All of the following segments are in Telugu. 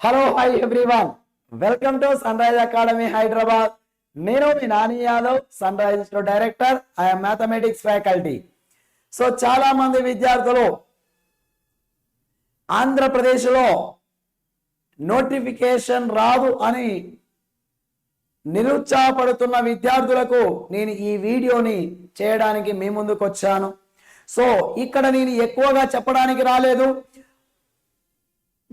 Hello hi everyone welcome to Sunrise Academy Hyderabad నేను మీ Nani Yadav Sunrise director I'm mathematics faculty so చాలా మంది విద్యార్థులు ఆంధ్రప్రదేశ్లో నోటిఫికేషన్ రాదు అని నిరుత్సాహపడుతున్న విద్యార్థులకు నేను ఈ వీడియోని చేయడానికి మీ ముందుకు వచ్చాను సో ఇక్కడ నేను ఎక్కువగా చెప్పడానికి రాలేదు.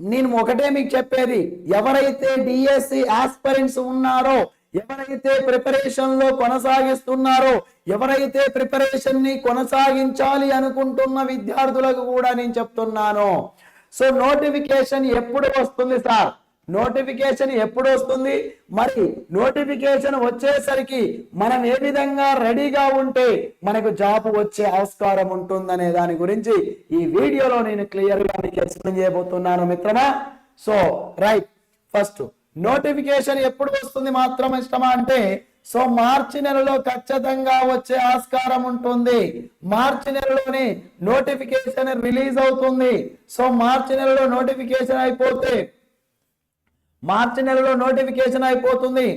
నేను ఒకటే మీకు చెప్పేది ఎవరైతే డిఎస్సి ఆస్పరెంట్స్ ఉన్నారో ఎవరైతే ప్రిపరేషన్లో కొనసాగిస్తున్నారో ఎవరైతే ప్రిపరేషన్ని కొనసాగించాలి అనుకుంటున్న విద్యార్థులకు కూడా నేను చెప్తున్నాను. సో నోటిఫికేషన్ ఎప్పుడు వస్తుంది సార్? నోటిఫికేషన్ ఎప్పుడు వస్తుంది? మరి నోటిఫికేషన్ వచ్చేసరికి మనం ఏ విధంగా రెడీగా ఉంటే మనకు జాబ్ వచ్చే ఆస్కారం ఉంటుందనే దాని గురించి ఈ వీడియోలో నేను క్లియర్గా మీకు ఎక్స్ప్లెయిన్ చేయబోతున్నాను మిత్రమా? So right. ఫస్ట్ నోటిఫికేషన్ ఎప్పుడు వస్తుంది మాత్రం ఇష్టమా అంటే సో మార్చి నెలలో ఖచ్చితంగా వచ్చే ఆస్కారం ఉంటుంది. మార్చి నెలలోనే నోటిఫికేషన్ రిలీజ్ అవుతుంది. సో మార్చి నెలలో నోటిఫికేషన్ అయిపోతే మార్చి నెలలో నోటిఫికేషన్ అయిపోతుంది.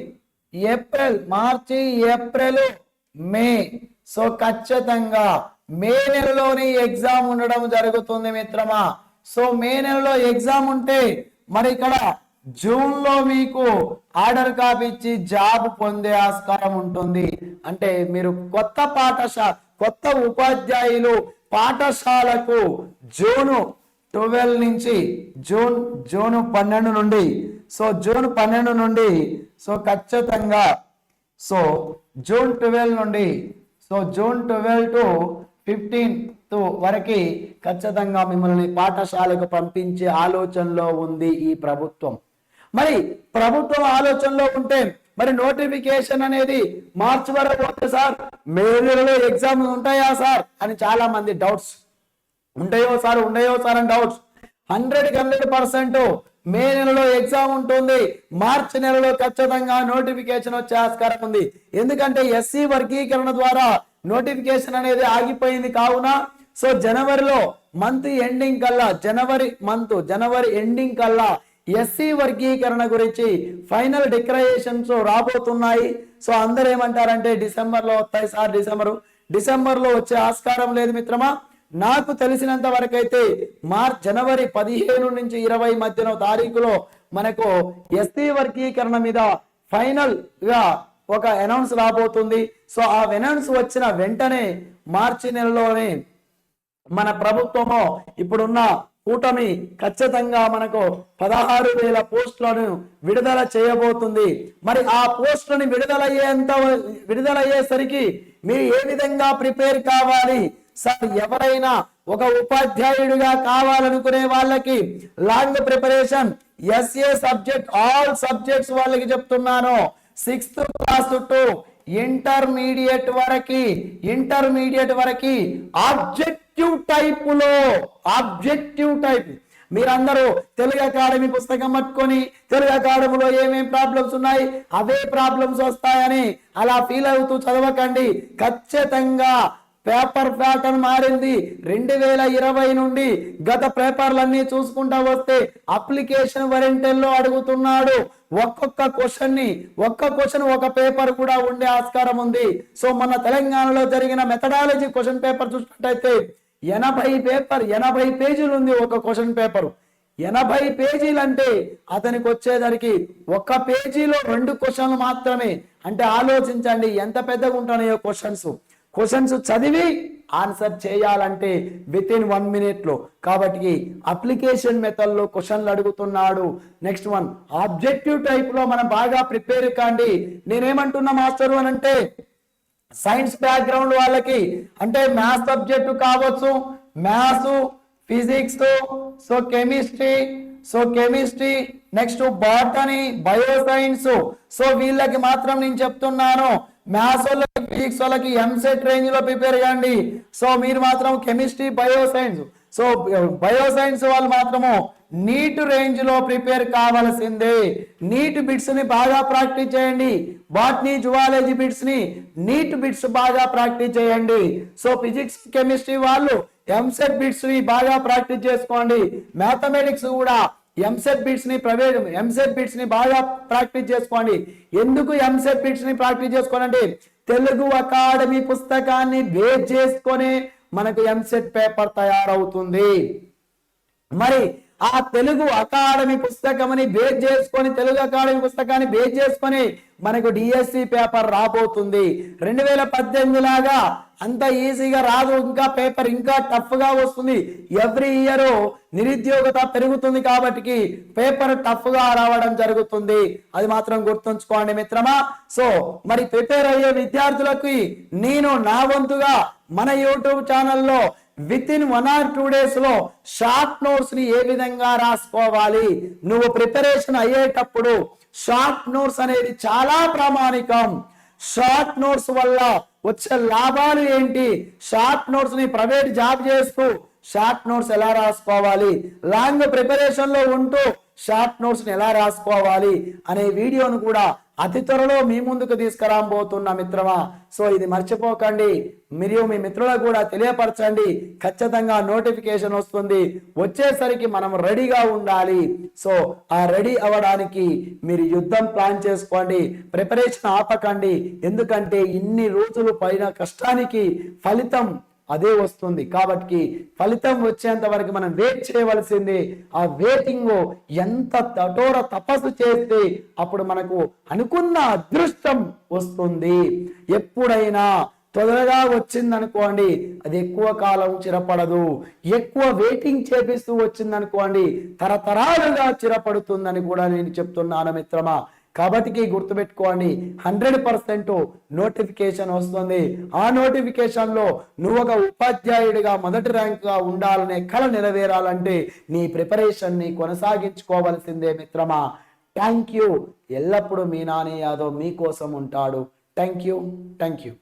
ఏప్రిల్ మార్చి ఏప్రిల్ మే. సో ఖచ్చితంగా మే నెలలోని ఎగ్జామ్ ఉండడం జరుగుతుంది మిత్రమా. సో మే నెలలో ఎగ్జామ్ ఉంటే మరి ఇక్కడ జూన్లో మీకు ఆర్డర్ కాపీ ఇచ్చి జాబ్ పొందే ఆస్కారం ఉంటుంది. అంటే మీరు కొత్త పాఠశాల కొత్త ఉపాధ్యాయులు పాఠశాలకు జూను ట్వెల్వ్ నుంచి జూన్ జూను పన్నెండు నుండి సో జూన్ పన్నెండు నుండి సో ఖచ్చితంగా సో జూన్ ట్వెల్వ్ నుండి so June twelve to fifteenth వరకు ఖచ్చితంగా మిమ్మల్ని పాఠశాలకు పంపించే ఆలోచనలో ఉంది ఈ ప్రభుత్వం. మరి ప్రభుత్వం ఆలోచనలో ఉంటే మరి నోటిఫికేషన్ అనేది మార్చి వరకు పోతే సార్ మే నెలలో ఎగ్జామ్ ఉంటాయా సార్? అని చాలా మంది డౌట్స్. ఉంటాయో సార్ ఉండయో సార్ అని doubts. Hundred hundred percent May నెలలో ఎగ్జామ్ ఉంటుంది. మార్చి నెలలో ఖచ్చితంగా నోటిఫికేషన్ వచ్చే ఆస్కారం ఉంది. ఎందుకంటే ఎస్సీ వర్గీకరణ ద్వారా నోటిఫికేషన్ అనేది ఆగిపోయింది కావున సో జనవరిలో మంత్ ఎండింగ్ కల్లా జనవరి మంత్ జనవరి ఎండింగ్ కల్లా ఎస్సీ వర్గీకరణ గురించి ఫైనల్ డిక్లరేషన్స్ రాబోతున్నాయి. సో అందరు ఏమంటారంటే డిసెంబర్లో వస్తాయి సార్ డిసెంబరు. డిసెంబర్లో వచ్చే ఆస్కారం లేదు మిత్రమా? నాకు తెలిసినంత వరకు అయితే మార్చ్ జనవరి పదిహేను నుంచి ఇరవై మధ్యన తారీఖులో మనకు ఎస్టీ వర్గీకరణ మీద ఫైనల్గా ఒక అనౌన్స్ రాబోతుంది. సో ఆ అనౌన్స్ వచ్చిన వెంటనే మార్చి నెలలోనే మన ప్రభుత్వము ఇప్పుడున్న కూటమి ఖచ్చితంగా మనకు పదహారు వేల పోస్టులను విడుదల చేయబోతుంది. మరి ఆ పోస్టులను విడుదలయ్యేంత విడుదలయ్యేసరికి మీరు ఏ విధంగా ప్రిపేర్ కావాలి? సార్ ఎవరైనా ఒక ఉపాధ్యాయుడిగా కావాలనుకునే వాళ్ళకి long preparation SA subject all subjects వాళ్ళకి చెప్తున్నాను. సిక్స్త్ క్లాస్ టు ఇంటర్మీడియట్ వరకు ఇంటర్మీడియట్ వరకు ఆబ్జెక్టివ్ టైప్లో ఆబ్జెక్టివ్ టైప్. మీరందరూ తెలుగు అకాడమీ పుస్తకం పట్టుకొని తెలుగు అకాడమీలో ఏమేం ప్రాబ్లమ్స్ ఉన్నాయి అవే ప్రాబ్లమ్స్ వస్తాయని అలా ఫీల్ అవుతూ చదవకండి. ఖచ్చితంగా పేపర్ ప్యాటర్న్ మారింది. రెండు వేల ఇరవై నుండి గత పేపర్లన్నీ చూసుకుంటా వస్తే అప్లికేషన్లో అడుగుతున్నాడు. ఒక్కొక్క క్వశ్చన్ని ఒక్క క్వశ్చన్ ఒక పేపర్ కూడా ఉండే ఆస్కారం ఉంది. సో మన తెలంగాణలో జరిగిన మెథడాలజీ క్వశ్చన్ పేపర్ చూసినట్టయితే ఎనభై పేపర్ ఎనభై పేజీలు ఉంది ఒక క్వశ్చన్ పేపర్. ఎనభై పేజీలు అంటే అతనికి వచ్చేదానికి ఒక్క పేజీలో రెండు క్వశ్చన్లు మాత్రమే. అంటే ఆలోచించండి ఎంత పెద్దగా ఉంటున్నాయో క్వశ్చన్స్. క్వశ్చన్స్ చదివి ఆన్సర్ చేయాలంటే విత్ ఇన్ వన్ మినిట్లో కాబట్టి అప్లికేషన్ మెథడ్లో క్వశ్చన్లు అడుగుతున్నాడు. నెక్స్ట్ వన్ ఆబ్జెక్టివ్ టైప్లో మనం బాగా ప్రిపేర్ కాండి. నేనేమంటున్నా మాస్టర్ అని అంటే సైన్స్ బ్యాక్గ్రౌండ్ వాళ్ళకి అంటే మ్యాథ్స్ సబ్జెక్టు కావచ్చు maths physics so chemistry so chemistry next botany bio science so వీళ్ళకి మాత్రం నేను చెప్తున్నాను మ్యాథ్స్ ఫిజిక్స్ వాళ్ళకి ఎంసెట్ రేంజ్లో ప్రిపేర్ కాండి సో మీరు మాత్రం chemistry bio science so bio science వాళ్ళు మాత్రము నీట్ రేంజ్లో ప్రిపేర్ కావాల్సిందే. నీట్ బిట్స్ని బాగా ప్రాక్టీస్ చేయండి. బాట్నీ జువాలజీ బిట్స్ని నీట్ బిట్స్ బాగా ప్రాక్టీస్ చేయండి. సో ఫిజిక్స్ కెమిస్ట్రీ వాళ్ళు ఎంసెట్ బిట్స్ని బాగా ప్రాక్టీస్ చేసుకోండి. మ్యాథమెటిక్స్ కూడా ఎంసెట్ బిట్స్ని ప్రవేశ ఎంసెట్ బిట్స్ని బాగా ప్రాక్టీస్ చేసుకోండి. ఎందుకు ఎంసెట్ బిట్స్ని ప్రాక్టీస్ చేసుకోనంటే తెలుగు అకాడమీ పుస్తకాన్ని బేస్ చేసుకొని మనకు ఎంసెట్ పేపర్ తయారవుతుంది. మరి ఆ తెలుగు అకాడమీ పుస్తకమని బేస్ చేసుకొని తెలుగు అకాడమీ పుస్తకాన్ని బేస్ చేసుకొని మనకు డిఎస్సి పేపర్ రాబోతుంది. రెండు వేల పద్దెనిమిది లాగా అంత ఈజీగా రాదు ఇంకా పేపర్ ఇంకా టఫ్గా వస్తుంది. ఎవ్రీ ఇయర్ నిరుద్యోగత పెరుగుతుంది కాబట్టి పేపర్ టఫ్గా రావడం జరుగుతుంది. అది మాత్రం గుర్తుంచుకోండి మిత్రమా. సో మరి ప్రిపేర్ అయ్యే విద్యార్థులకి నేను నా వంతుగా మన యూట్యూబ్ ఛానల్లో within one or two డేస్లో షార్ట్ నోట్స్ని ఏ విధంగా రాసుకోవాలి? నువ్వు ప్రిపరేషన్ అయ్యేటప్పుడు షార్ట్ నోట్స్ అనేది చాలా ప్రామాణికం. షార్ట్ నోట్స్ వల్ల వచ్చే లాభాలు ఏంటి? షార్ట్ నోట్స్ని ప్రైవేట్ జాబ్ చేస్తూ షార్ట్ నోట్స్ ఎలా రాసుకోవాలి? లాంగ్ ప్రిపరేషన్లో ఉంటూ షార్ట్ నోట్స్ని ఎలా రాసుకోవాలి అనే వీడియోను కూడా అతి త్వరలో మీ ముందుకు తీసుకురాబోతున్న మిత్రమా. సో ఇది మర్చిపోకండి. మీరు మీ మిత్రులకు కూడా తెలియపరచండి. ఖచ్చితంగా నోటిఫికేషన్ వస్తుంది. వచ్చేసరికి మనం రెడీగా ఉండాలి. సో ఆ రెడీ అవ్వడానికి మీరు యుద్ధం ప్లాన్ చేసుకోండి. ప్రిపరేషన్ ఆపకండి. ఎందుకంటే ఇన్ని రోజులు పైన కష్టానికి ఫలితం అదే వస్తుంది. కాబట్టి ఫలితం వచ్చేంత వరకు మనం వెయిట్ చేయవలసింది ఆ వెయిటింగ్ ఎంత కఠోర తపస్సు చేస్తే అప్పుడు మనకు అనుకున్న అదృష్టం వస్తుంది. ఎప్పుడైనా తొందరగా వచ్చిందనుకోండి అది ఎక్కువ కాలం చిరపడదు. ఎక్కువ వెయిటింగ్ చేపిస్తూ వచ్చిందనుకోండి తరతరాలుగా చిరపడుతుందని కూడా నేను చెప్తున్నాను మిత్రమా. కాబట్టి గుర్తుపెట్టుకోండి హండ్రెడ్ పర్సెంట్ నోటిఫికేషన్ వస్తుంది. ఆ నోటిఫికేషన్లో నువ్వు ఒక ఉపాధ్యాయుడిగా మొదటి ర్యాంక్గా ఉండాలనే కళ నెరవేరాలంటే నీ ప్రిపరేషన్ని కొనసాగించుకోవలసిందే మిత్రమా. Thank you. ఎల్లప్పుడూ మీ నాని యాదవ్ మీకోసం ఉంటాడు. Thank you. Thank you.